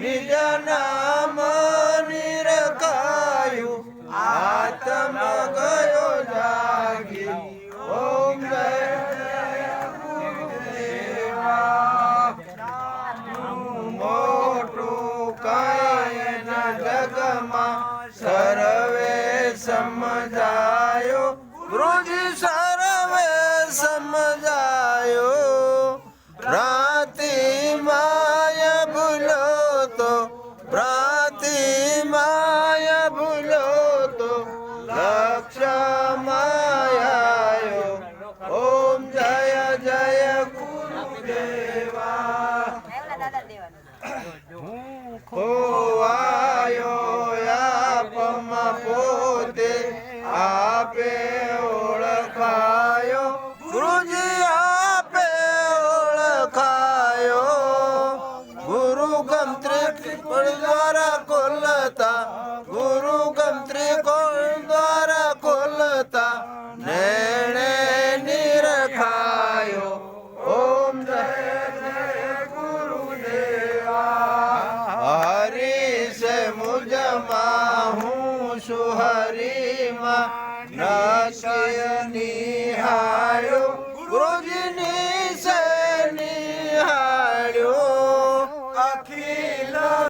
નિજ નામ નિરકાયું આત્મ ગયો જાગી. ઓમ મોટું કાયન જગમાં સર્વે સમજાયો. ગુરુજી સર્વે સમજાયો. રાતિમાં આપે ઓળખાયો. ગુરુજી આપે ઓળખાયો. ગુરુ ગમ ત્રિકોણ દ્વારા ખોલતા? ગુરુ ગમ ત્રિકોણ દ્વારા ખોલતા? નેણે નિરખાયો. ઓમ જય ગુરુદેવા હરી છે મુજમાં હું છું માં નશય નિહાળ્યો ગુરુજીની સે નિહાળ્યો આખી